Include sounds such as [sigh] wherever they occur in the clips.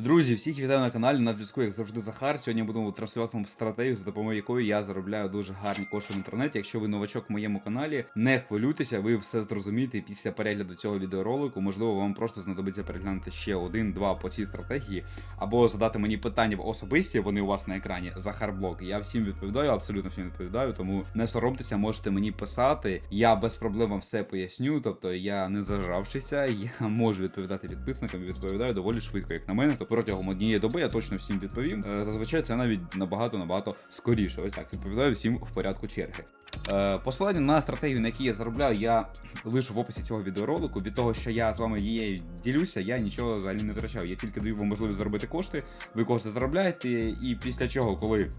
Друзі, всіх вітаю на каналі на зв'язку, як завжди, Захар. Сьогодні будемо транслювати вам стратегію, за допомогою якої я заробляю дуже гарні кошти в інтернеті. Якщо ви новачок в моєму каналі, не хвилюйтеся, ви все зрозумієте після перегляду цього відеоролику. Можливо, вам просто знадобиться переглянути ще один-два по цій стратегії, або задати мені питання в особисті. Вони у вас на екрані Захарблог. Я всім відповідаю, абсолютно всім відповідаю. Тому не соромтеся, можете мені писати. Я без проблем вам все поясню. Тобто я не зажавшися, я можу відповідати підписникам. і Відповідаю доволі швидко, як на мене. Протягом однієї доби я точно всім відповім. Е, Зазвичай це навіть набагато набагато скоріше. Ось так відповідаю всім в порядку черги. Е, Посилання на стратегію, на якій я заробляю, я лишу в описі цього відеоролику. Від того, що я з вами її ділюся, я нічого взагалі не втрачав. Я тільки даю вам можливість заробити кошти. Ви кошти заробляєте, і після чого, коли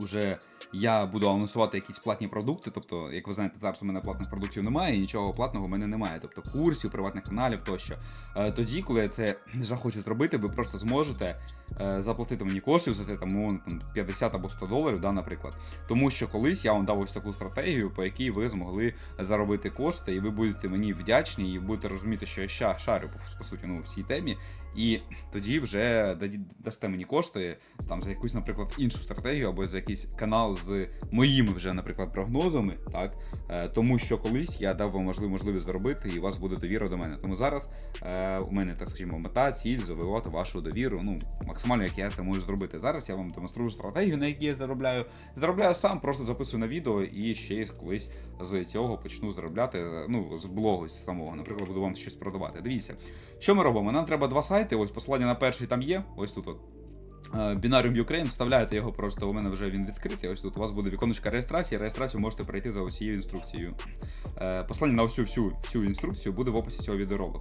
вже я буду анонсувати якісь платні продукти. Тобто, як ви знаєте, зараз у мене платних продуктів немає, і нічого платного в мене немає, тобто курсів, приватних каналів тощо. Е, Тоді, коли я це [clears throat] захочу зробити, ви просто зможете е, заплатити мені коштів за це там, умовно, там 50 або 100 доларів, да, наприклад. Тому що колись я вам дав ось таку стратегію, по якій ви змогли заробити кошти, і ви будете мені вдячні, і будете розуміти, що я ща шарю по суті ну, в цій темі. І тоді вже дасте мені кошти там за якусь, наприклад, іншу стратегію або за якийсь канал з моїми вже, наприклад, прогнозами, так Е, тому що колись я дав вам можливість заробити, і у вас буде довіра до мене. Тому зараз е, у мене, так скажімо, мета, ціль завоювати вашу довіру. Ну максимально як я це можу зробити. Зараз я вам демонструю стратегію, на якій я заробляю. Заробляю сам, просто записую на відео і ще колись з цього почну заробляти. Ну з блогу самого, наприклад, буду вам щось продавати. Дивіться, що ми робимо? Нам треба два сайти. Ось посилання на перший там є. Ось тут. От. Binarium Ukraine, вставляєте його просто. У мене вже він відкритий. Ось тут у вас буде віконечка реєстрації. Реєстрацію можете пройти за усією інструкцією. Е, Послання на всю всю всю інструкцію буде в описі цього відеоролику.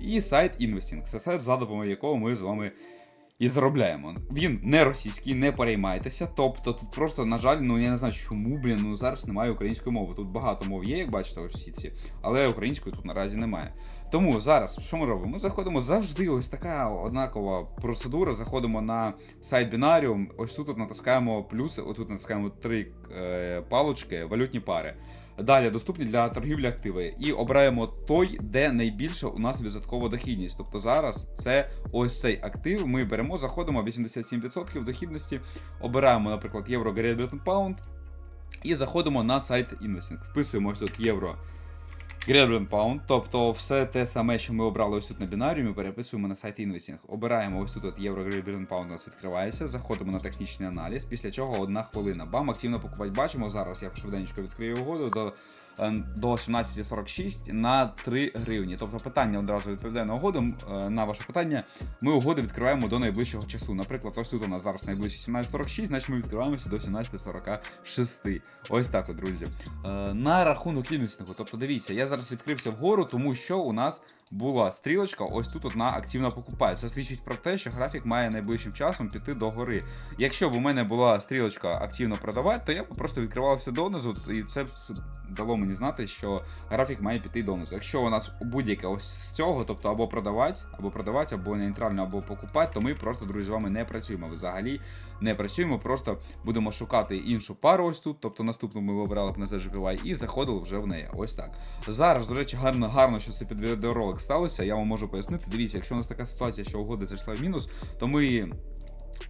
І сайт Investing. Це сайт, за допомогою якого ми з вами і заробляємо. Він не російський, не переймайтеся. Тобто тут просто, на жаль, ну я не знаю, чому, блін, ну зараз немає української мови. Тут багато мов є, як бачите, всі ці, але української тут наразі немає. Тому зараз що ми робимо? Ми заходимо завжди, ось така однакова процедура. Заходимо на сайт Binarium, ось тут от натискаємо плюси, отут натискаємо три е, палочки, валютні пари. Далі доступні для торгівлі активи. І обираємо той, де найбільша у нас відсоткова дохідність. Тобто зараз це ось цей актив. Ми беремо, заходимо 87% дохідності, обираємо, наприклад, євро Great Britain Pound і заходимо на сайт Investing. Вписуємо ось тут євро Britain Pound, тобто все те саме, що ми обрали ось тут на бінарі, ми переписуємо на сайт Інвесінг. Обираємо ось тут євро Britain Pound у нас відкривається, заходимо на технічний аналіз, після чого одна хвилина. Бам, активно покупати бачимо. Зараз я швиденько відкрию угоду до, до 17.46 на 3 гривні. Тобто питання одразу відповідає на угоду. Е, На ваше питання ми угоди відкриваємо до найближчого часу. Наприклад, ось тут у нас зараз найближче 17.46, значить ми відкриваємося до 17.46. Ось так, от, друзі. Е, На рахунок інвестингу. Тобто, дивіться, я зараз відкрився вгору, тому що у нас була стрілочка ось тут от на активно покупай. Це свідчить про те, що графік має найближчим часом піти до гори. Якщо б у мене була стрілочка активно продавати, то я б просто відкривався донизу, і це б дало мені знати, що графік має піти донизу. Якщо у нас будь-яке ось з цього, тобто або продавати, або продавати, або нейтрально, або покупати, то ми просто, друзі, з вами не працюємо. Взагалі не працюємо, просто будемо шукати іншу пару ось тут, тобто наступну ми вибирали б на ZGPY і заходили вже в неї. Ось так. Зараз, до речі, гарно, гарно, що це під відеоролик сталося. Я вам можу пояснити. Дивіться, якщо у нас така ситуація, що угода зайшла в мінус, то ми.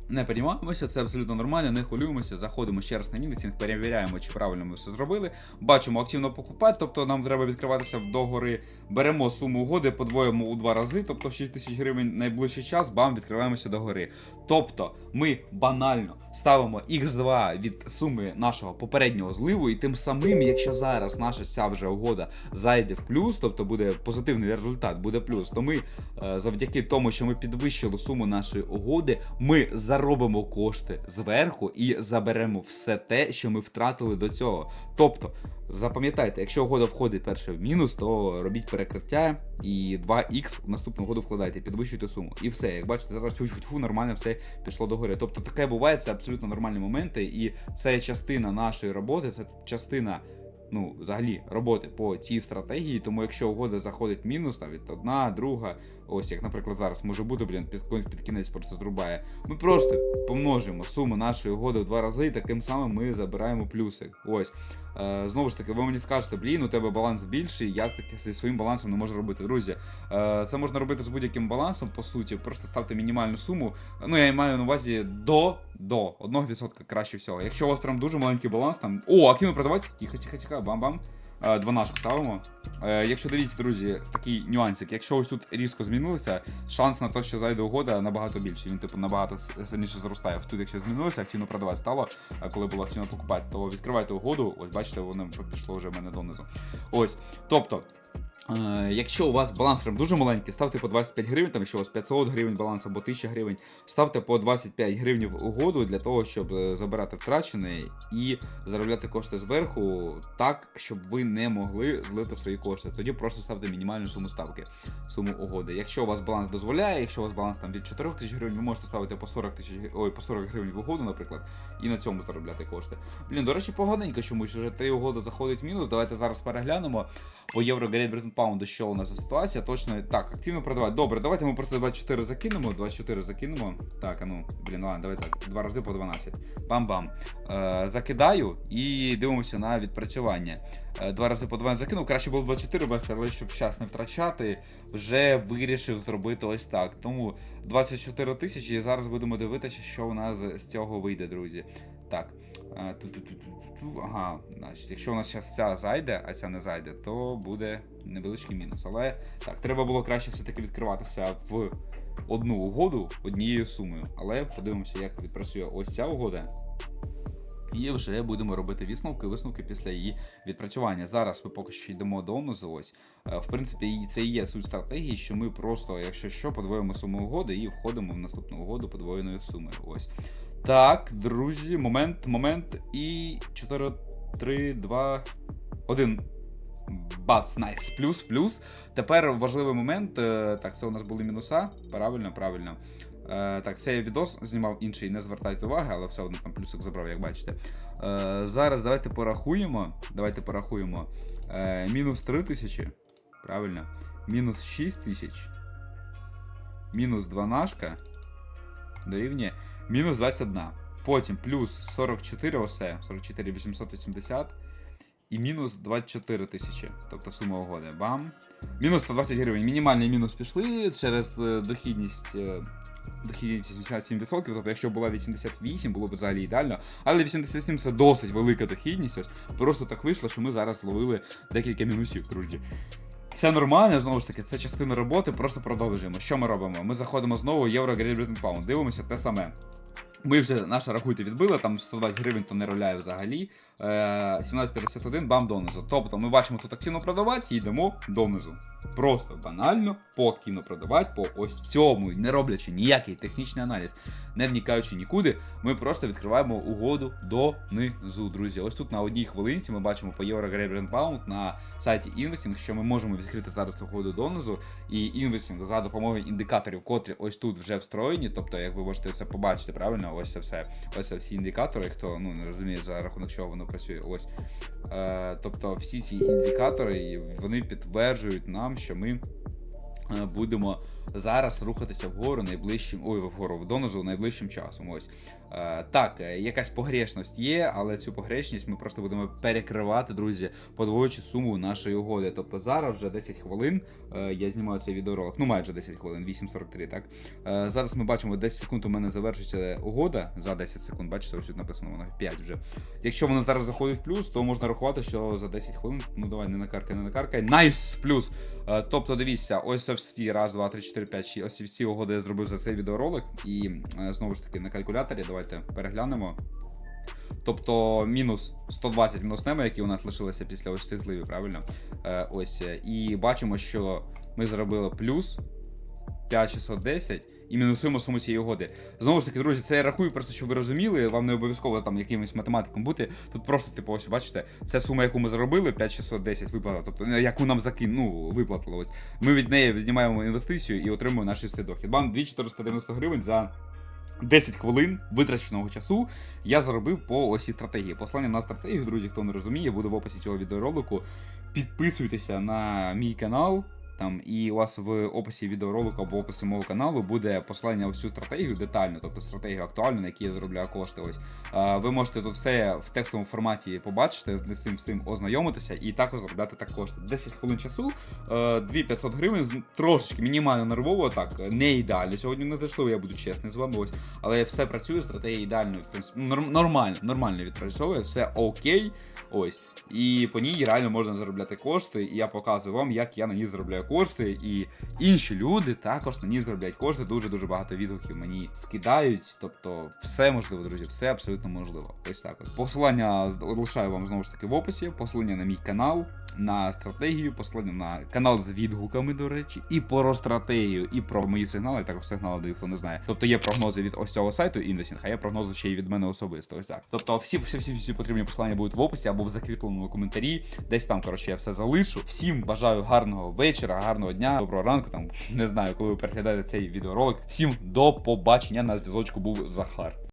Не переймаємося, це абсолютно нормально, не хвилюємося, заходимо ще раз на мінусінг, перевіряємо, чи правильно ми все зробили. Бачимо активно покупати, тобто нам треба відкриватися догори. Беремо суму угоди, подвоїмо у два рази, тобто 6 тисяч гривень найближчий час, бам, відкриваємося догори. Тобто ми банально ставимо x2 від суми нашого попереднього зливу, і тим самим, якщо зараз наша ця вже угода зайде в плюс, тобто буде позитивний результат, буде плюс, то ми е, завдяки тому, що ми підвищили суму нашої угоди, ми заробимо кошти зверху і заберемо все те, що ми втратили до цього. Тобто, запам'ятайте, якщо угода входить перше в мінус, то робіть перекриття і 2х в наступну угоду вкладайте, підвищуйте суму. І все, як бачите, зараз тьфу-тьфу-тьфу, нормально все пішло догори. Тобто таке буває, це абсолютно нормальні моменти, і це частина нашої роботи, це частина. Ну, взагалі, роботи по цій стратегії, тому якщо угода заходить в мінус, від одна, друга, ось як, наприклад, зараз може бути, блін, під, під кінець просто зрубає. Ми просто помножимо суму нашої угоди в два рази, і таким самим ми забираємо плюси. Ось. Е, знову ж таки, ви мені скажете, блін, у тебе баланс більший, як таке зі своїм балансом не можу робити. Друзі, е, це можна робити з будь-яким балансом, по суті, просто ставте мінімальну суму. Ну, я маю на увазі до до 1% краще всього. Якщо у вас прям дуже маленький баланс, там. О, активно продавати. Тихо, тихо, тихо, бам-бам. Е, Дванашку ставимо. Е, Якщо дивіться, друзі, такий нюансик. Якщо ось тут різко змінилося, шанс на те, що зайде угода, набагато більший. Він, типу, набагато сильніше зростає. Тут, якщо змінилося, активно продавати стало, коли було активно покупати, то відкривайте угоду. Ось бачите, воно пішло вже в мене донизу. Ось. Тобто. Е, Якщо у вас баланс прям дуже маленький, ставте по 25 гривень, там якщо у вас 500 гривень баланс або 1000 гривень, ставте по 25 гривень угоду для того, щоб е, забирати втрачене і заробляти кошти зверху так, щоб ви не могли злити свої кошти. Тоді просто ставте мінімальну суму ставки, суму угоди. Якщо у вас баланс дозволяє, якщо у вас баланс там від 4 тисяч гривень, ви можете ставити по 40 тисяч ой, по 40 гривень в угоду, наприклад, і на цьому заробляти кошти. Блін, до речі, поганенько чомусь вже три угоди заходить в мінус. Давайте зараз переглянемо по євро Great Britain що у нас за ситуація. Точно так, активно продавати. Добре, давайте ми просто 24 закинемо. 24 закинемо. Так, а ну, блін, ладно, давай так. Два рази по 12. Бам-бам. Е, закидаю і дивимося на відпрацювання. Е, два рази по 12 закинув. Краще було 24, бачите, але щоб час не втрачати, вже вирішив зробити ось так. Тому 24 тисячі і зараз будемо дивитися, що у нас з цього вийде, друзі. Так. Е. Ага, значить, якщо у нас зараз ця зайде, а ця не зайде, то буде невеличкий мінус. Але так, треба було краще все-таки відкриватися в одну угоду однією сумою. Але подивимося, як відпрацює ось ця угода. І вже будемо робити висновки, висновки після її відпрацювання. Зараз ми поки що йдемо донизу. Ось Е, в принципі, це і є суть стратегії, що ми просто, якщо що, подвоїмо суму угоди і входимо в наступну угоду подвоєною сумою. Ось так, друзі, момент, момент. І 4, 3, 2, 1. Бац, найс. Плюс, плюс. Тепер важливий момент. е, Так, це у нас були мінуса. Правильно, правильно. Е, Так, це я відос знімав інший, не звертайте уваги, але все одно там плюсик забрав, як бачите. Е, Зараз давайте порахуємо. Давайте порахуємо. Е, Мінус 3 тисячі. Правильно. Мінус 6 тисяч. Мінус 2 нашка. Дорівнює. Мінус 21. Потім плюс 44 осе. 44 880. І мінус 24 тисячі. Тобто сума угоди. Бам. Мінус 120 гривень. Мінімальний мінус пішли через дохідність. Дохідність 87%, тобто якщо була 88, було б взагалі ідеально. Але 87 це досить велика дохідність. Ось просто так вийшло, що ми зараз зловили декілька мінусів, друзі. Це нормально, знову ж таки, це частина роботи, просто продовжуємо. Що ми робимо? Ми заходимо знову в Euro Great Britain дивимося те саме. Ми вже наша рахуйте відбили, там 120 гривень то не роляє взагалі. Е, 17,51 бам донизу. Тобто ми бачимо тут активно продавати і йдемо донизу. Просто банально по активно продавати, по ось цьому, не роблячи ніякий технічний аналіз, не вникаючи нікуди, ми просто відкриваємо угоду донизу, друзі. Ось тут на одній хвилинці ми бачимо по Great Britain Pound на сайті Investing, що ми можемо відкрити зараз угоду донизу. І Investing за допомогою індикаторів, котрі ось тут вже встроєні. Тобто, як ви можете це побачити, правильно, ось це все. Ось це всі індикатори, хто ну не розуміє за рахунок чого воно працює. Ось. Е, тобто всі ці індикатори вони підтверджують нам, що ми. е, Будемо зараз рухатися вгору найближчим, ой, вгору донизу найближчим часом. Ось так, е, якась погрешність є, але цю погрешність ми просто будемо перекривати, друзі, подвоюючи суму нашої угоди. Тобто зараз вже 10 хвилин. е, я знімаю цей відеоролик, ну майже 10 хвилин, 8.43, так. Е, зараз ми бачимо 10 секунд. У мене завершиться угода за 10 секунд. Бачите, ось тут написано вона 5 вже. Якщо вона зараз заходить в плюс, то можна рахувати, що за 10 хвилин, ну давай, не накаркай, не накаркай. Найс плюс. Е, тобто, дивіться, ось всі раз, два, три, чотири, п'ять. Ось всі угоди я зробив за цей відеоролик. І е, знову ж таки на калькуляторі давайте переглянемо. Тобто мінус 120 мінуснемо, які у нас лишилися після ось цих зливів, правильно? Е, ось. е, І бачимо, що ми зробили плюс 5610 і мінусуємо суму цієї угоди. Знову ж таки, друзі, це я рахую, просто щоб ви розуміли, вам не обов'язково там якимось математиком бути. Тут просто, типу, ось бачите, це сума, яку ми заробили, 5610 виплата, тобто е, яку нам закин, ну, виплатили. Ось. Ми від неї віднімаємо інвестицію і отримуємо наш чистий дохід. Вам 2490 гривень за. 10 хвилин витраченого часу я заробив по осі стратегії. Послання на стратегію, друзі, хто не розуміє, буде в описі цього відеоролику. Підписуйтеся на мій канал. Там і у вас в описі відеоролику або в описі мого каналу буде посилання всю стратегію детально, тобто стратегію актуальну, на якій я заробляю кошти. Ось Е, ви можете тут все в текстовому форматі побачити, з цим всім ознайомитися і також заробляти так кошти. 10 хвилин часу, е, 2500 гривень, трошечки мінімально нервово, так не ідеально. Сьогодні не зайшло, я буду чесний з вами. Ось, але все працює, стратегія ідеально, в принципі, ну, нормально, нормально відпрацьовує, все окей. Ось. І по ній реально можна заробляти кошти. І я показую вам, як я на ній заробляю кошти. І інші люди також на ній заробляють кошти. Дуже дуже багато відгуків мені скидають. Тобто, все можливо, друзі, все абсолютно можливо. Ось так. От. Посилання з- лишаю вам знову ж таки в описі. Посилання на мій канал, на стратегію, посилання на канал з відгуками, до речі, і про стратегію, і про мої сигнали. Також сигнали даю, хто не знає. Тобто є прогнози від ось цього сайту Investing, а є прогнози ще й від мене особисто. Ось так. Тобто, всі, всі, всі, всі потрібні посилання будуть в описі або в закріпленому коментарі. Десь там, коротше, я все залишу. Всім бажаю гарного гарного дня, доброго ранку. Там [laughs] не знаю, коли ви переглядаєте цей відеоролик. Всім до побачення. На зв'язочку був Захар.